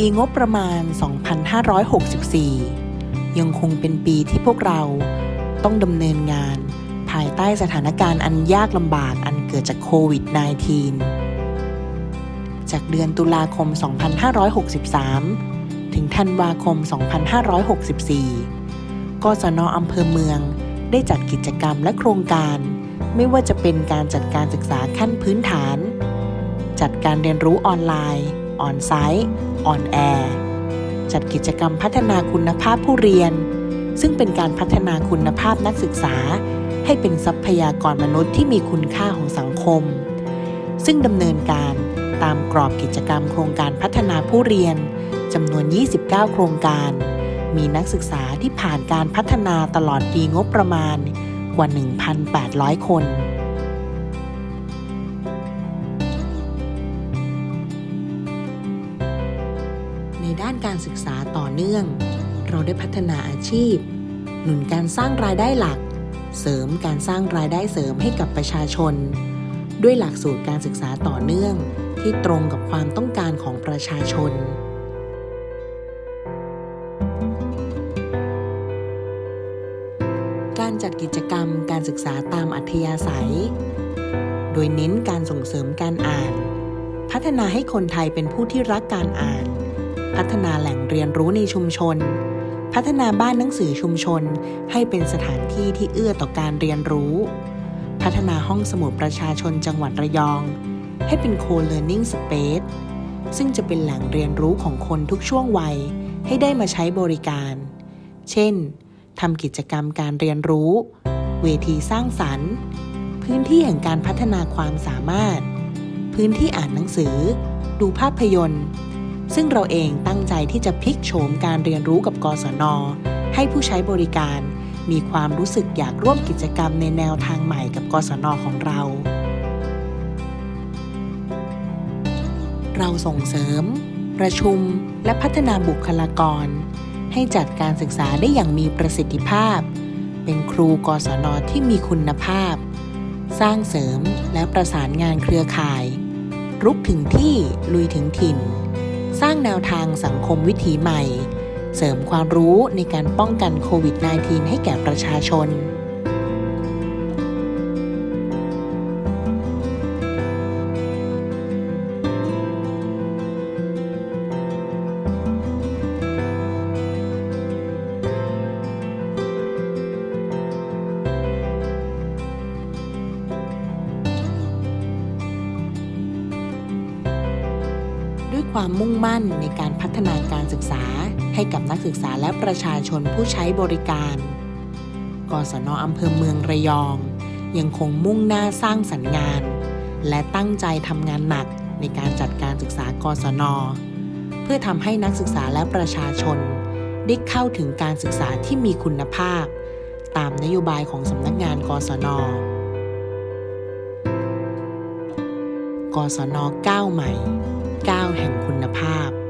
ปีงบประมาณ 2564 ยังคงเป็นปีที่พวกเราต้องดำเนินงาน ภายใต้สถานการณ์อันยากลำบากอันเกิดจากโควิด -19 จากเดือนตุลาคม 2563 ถึงธันวาคม 2564กศนอำเภอเมืองได้จัดกิจกรรมและโครงการ ไม่ว่าจะเป็นการจัดการศึกษาขั้นพื้นฐาน จัดการเรียนรู้ออนไลน์ ออนไซต์ออนแอร์จัดกิจกรรมพัฒนาคุณภาพผู้เรียน ซึ่งเป็นการพัฒนาคุณภาพนักศึกษา ให้เป็นทรัพยากรมนุษย์ที่มีคุณค่าของสังคม ซึ่งดำเนินการตามกรอบกิจกรรมโครงการพัฒนาผู้เรียนจำนวน 29 โครงการ มีนักศึกษาที่ผ่านการพัฒนาตลอดปีงบประมาณกว่า 1,800 คน การศึกษาต่อเนื่อง เราได้พัฒนาอาชีพ หนุนการสร้างรายได้หลัก เสริมการสร้างรายได้เสริมให้กับประชาชน ด้วยหลักสูตรการศึกษาต่อเนื่อง ที่ตรงกับความต้องการของประชาชนการจัดกิจกรรมการศึกษาตามอัธยาศัย โดยเน้นการส่งเสริมการอ่าน พัฒนาให้คนไทยเป็นผู้ที่รักการอ่าน พัฒนาแหล่งเรียนรู้ในชุมชน พัฒนาบ้านหนังสือชุมชน ให้เป็นสถานที่ที่เอื้อต่อการเรียนรู้ พัฒนาห้องสมุดประชาชนจังหวัดระยอง ให้เป็น co-learning space ซึ่งจะเป็นแหล่งเรียนรู้ของคนทุกช่วงวัยให้ได้มาใช้บริการ เช่นทำกิจกรรมการเรียนรู้ เวทีสร้างสรรค์ พื้นที่แห่งการพัฒนาความสามารถ พื้นที่อ่านหนังสือ ดูภาพยนตร์ ซึ่งเราเองตั้งใจที่จะพลิกโฉมการเรียนรู้กับกศน ให้ผู้ใช้บริการ มีความรู้สึกอยากร่วมกิจกรรมในแนวทางใหม่กับกศนของเรา เราส่งเสริม ประชุม และพัฒนาบุคลากร ให้จัดการศึกษาได้อย่างมีประสิทธิภาพ เป็นครูกศนที่มีคุณภาพ สร้างเสริมและประสานงานเครือข่าย รุกถึงที่ลุยถึงถิ่น สร้างแนวทางสังคมวิถีใหม่ เสริมความรู้ในการป้องกันโควิด -19 ให้แก่ประชาชน ความมุ่งมั่นในการพัฒนาการศึกษา ให้กับนักศึกษาและประชาชนผู้ใช้บริการ กศนอำเภอเมืองระยอง ยังคงมุ่งหน้าสร้างสรรค์งาน และตั้งใจทำงานหนักในการจัดการศึกษากศน เพื่อทำให้นักศึกษาและประชาชน ได้เข้าถึงการศึกษาที่มีคุณภาพ ตามนโยบายของสำนักงานกศน กศนก้าวใหม่ เก้9แห่งคุณภาพ